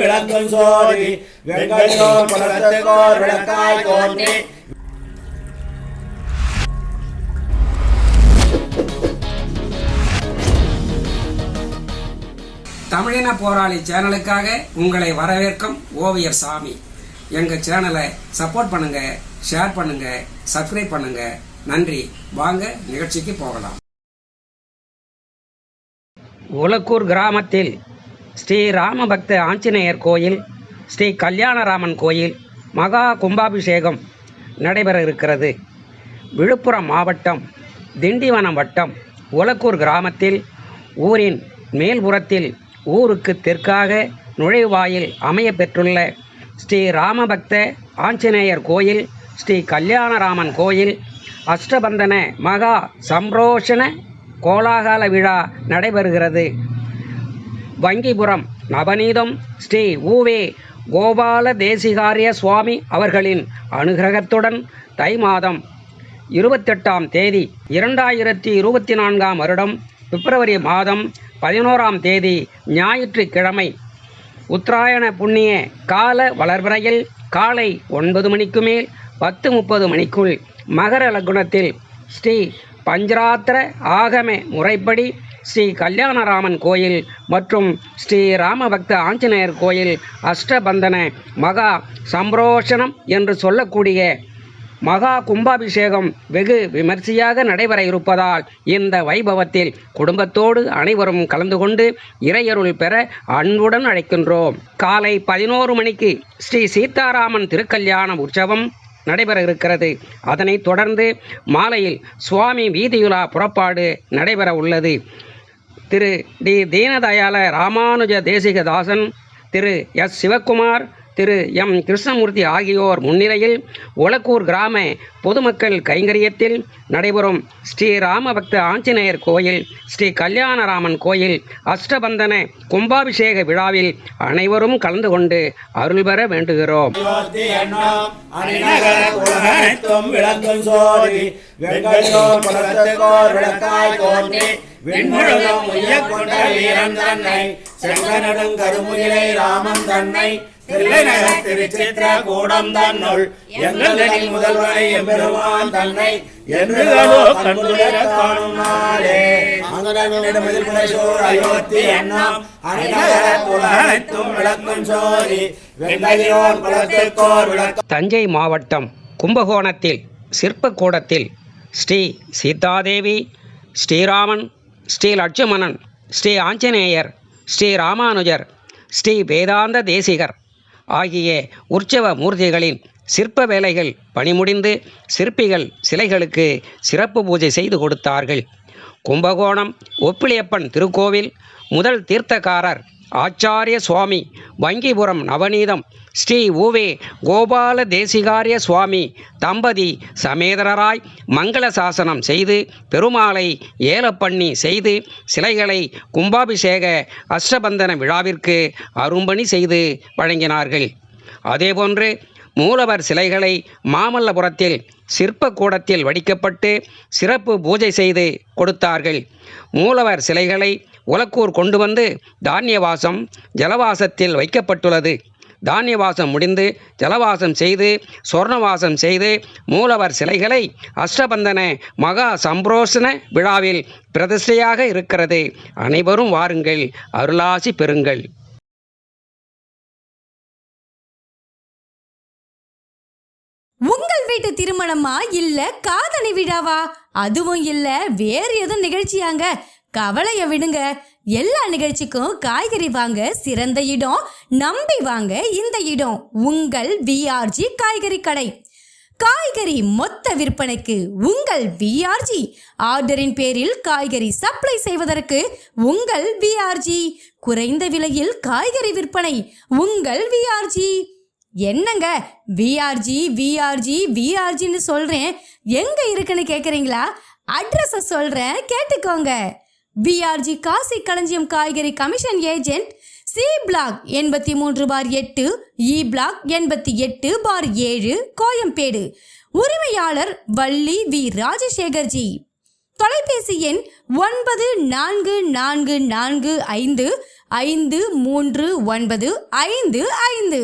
விளங்கும் சோதி. விளக்காய் தோன்றி. தமிழின போராளி சேனலுக்காக உங்களை வரவேற்கும் ஓவியர் சாமி. எங்க சேனலை சப்போர்ட் பண்ணுங்க ஷேர் பண்ணுங்க சப்ஸ்கிரைப் பண்ணுங்க. நன்றி. வாங்க நிகழ்ச்சிக்கு போகலாம். உலக்கூர் கிராமத்தில் ஸ்ரீ ராமபக்த ஆஞ்சநேயர் கோயில் ஸ்ரீ கல்யாணராமன் கோயில் மகா கும்பாபிஷேகம் நடைபெற இருக்கிறது. விழுப்புரம் மாவட்டம் திண்டிவனம் வட்டம் உலக்கூர் கிராமத்தில் ஊரின் மேல்புறத்தில் ஊருக்கு தெற்காக நுழைவாயில் அமைய பெற்றுள்ள ஸ்ரீ ராமபக்த ஆஞ்சநேயர் கோயில் ஸ்ரீ கல்யாணராமன் கோயில் அஷ்டபந்தன மகா சம்ரோஷண கோலாகல விழா நடைபெறுகிறது. வங்கிபுரம் நவநீதம் ஸ்ரீ ஊவே கோபால தேசிகாரிய சுவாமி அவர்களின் அனுகிரகத்துடன் தை மாதம் இருபத்தெட்டாம் தேதி இரண்டாயிரத்தி இருபத்தி நான்காம் வருடம் பிப்ரவரி மாதம் பதினோராம் தேதி ஞாயிற்றுக்கிழமை உத்தராயண புண்ணிய கால வளர்வரையில் காலை ஒன்பது மணிக்கு மேல் பத்து முப்பது மணிக்குள் மகர லகுனத்தில் ஸ்ரீ பஞ்சராத்திர ஆகம முறைப்படி ஸ்ரீ கல்யாணராமன் கோயில் மற்றும் ஸ்ரீ ராமபக்த ஆஞ்சநேயர் கோயில் அஷ்டபந்தன மகா சம்ரோஷனம் என்று சொல்லக்கூடிய மகா கும்பாபிஷேகம் வெகு விமர்சையாக நடைபெற இருப்பதால் இந்த வைபவத்தில் குடும்பத்தோடு அனைவரும் கலந்து கொண்டு இறையருள் பெற அன்புடன் அழைக்கின்றோம். காலை பதினோரு மணிக்கு ஸ்ரீ சீதாராமன் திருக்கல்யாண உற்சவம் நடைபெற இருக்கிறது. அதனைத் தொடர்ந்து மாலையில் சுவாமி வீதியுலா புறப்பாடு நடைபெற உள்ளது. Thiru D Deenadayala Ramanuja Desikadasan Thiru S Sivakumar Thiru M. Krishnamurthy ஆகியோர் முன்னிலையில் ஒலக்கூர் கிராம பொதுமக்கள் கைங்கரியத்தில் நடைபெறும் ஸ்ரீ ராமபக்த ஆஞ்சநேயர் கோயில் ஸ்ரீ கல்யாணராமன் கோயில் அஷ்டபந்தன கும்பாபிஷேக விழாவில் அனைவரும் கலந்து கொண்டு அருள் பெற வேண்டுகிறோம். அயோத்தி என்னும் கொண்ட வீரன் தன்னை செங்கனடும் கருமுகிலை ராமன் தன்னை தில்லைநகர் திருச்சித்திர கூடம் தன்னுள் எங்களின் முதல்வரை எம்பெருமான் தன்னை என்றுகளோ காணும் நாளே அயோத்தி விளக்கும் சோதி. தஞ்சை மாவட்டம் கும்பகோணத்தில் சிற்பக்கூடத்தில் ஸ்ரீ சீதாதேவி ஸ்ரீராமன் ஸ்ரீ லட்சுமணன் ஸ்ரீ ஆஞ்சநேயர் ஸ்ரீ ராமானுஜர் ஸ்ரீ வேதாந்த தேசிகர் ஆகிய உற்சவ மூர்த்திகளின் சிற்ப வேலைகள் பணிமுடிந்து சிற்பிகள் சிலைகளுக்கு சிறப்பு பூஜை செய்து கொடுத்தார்கள். கும்பகோணம் ஒப்பிலியப்பன் திருக்கோவில் முதல் தீர்த்தக்காரர் ஆச்சாரிய சுவாமி வங்கிபுரம் நவநீதம் ஸ்ரீ ஊவே கோபால தேசிகாரிய சுவாமி தம்பதி சமேதரராய் மங்கள சாசனம் செய்து பெருமாளை ஏலப்பண்ணி செய்து சிலைகளை கும்பாபிஷேக அஷ்டபந்தன விழாவிற்கு அரும்பணி செய்து வழங்கினார்கள். அதேபோன்று மூலவர் சிலைகளை மாமல்லபுரத்தில் சிற்பக்கூடத்தில் வடிக்கப்பட்டு சிறப்பு பூஜை செய்து கொடுத்தார்கள். மூலவர் சிலைகளை உலக்கூர் கொண்டு வந்து தானியவாசம் ஜலவாசத்தில் வைக்கப்பட்டுள்ளது. தானியவாசம் முடிந்து ஜலவாசம் செய்து சொர்ணவாசம் செய்து மூலவர் சிலைகளை அஷ்டபந்தன மகா சம்பிரோஷண விழாவில் பிரதிஷ்டையாக இருக்கிறது. அனைவரும் வாருங்கள் அருளாசி பெறுங்கள். உங்கள் வீட்டு திருமணமா இல்ல காதணி விழாவா? அதுவும் இல்ல வேறு எதுவும் நிகழ்ச்சியாங்க? கவலைய விடுங்க. எல்லா நிகழ்ச்சிக்கும் காய்கறி வாங்க சிறந்த இடம் நம்பி வாங்க இந்த இடம். உங்கள் விஆர்ஜி காய்கறி கடை. காய்கறி மொத்த விற்பனைக்கு உங்கள் விஆர்ஜி ஆர்டரின் பேரில் காய்கறி சப்ளை செய்வதற்கு உங்கள் விஆர்ஜி குறைந்த விலையில் காய்கறி விற்பனை உங்கள் விஆர்ஜி என்னங்க விஆர்ஜி விஆர்ஜி விஆர்ஜின்னு சொல்றேன்? எங்க இருக்குன்னு கேக்குறீங்களா? அட்ரஸ சொல்றேன் கேட்டுக்கோங்க. விஆர்ஜி காசி களஞ்சியம் காய்கறி கமிஷன் ஏஜென்ட் சி பிளாக் எண்பத்தி மூன்று பார் எட்டு e இ பிளாக் எண்பத்தி எட்டு பார் ஏழு கோயம்பேடு. உரிமையாளர் வள்ளி வி ராஜசேகர்ஜி. தொலைபேசி எண் ஒன்பது நான்கு நான்கு நான்கு ஐந்து ஐந்து மூன்று ஒன்பது ஐந்து ஐந்து.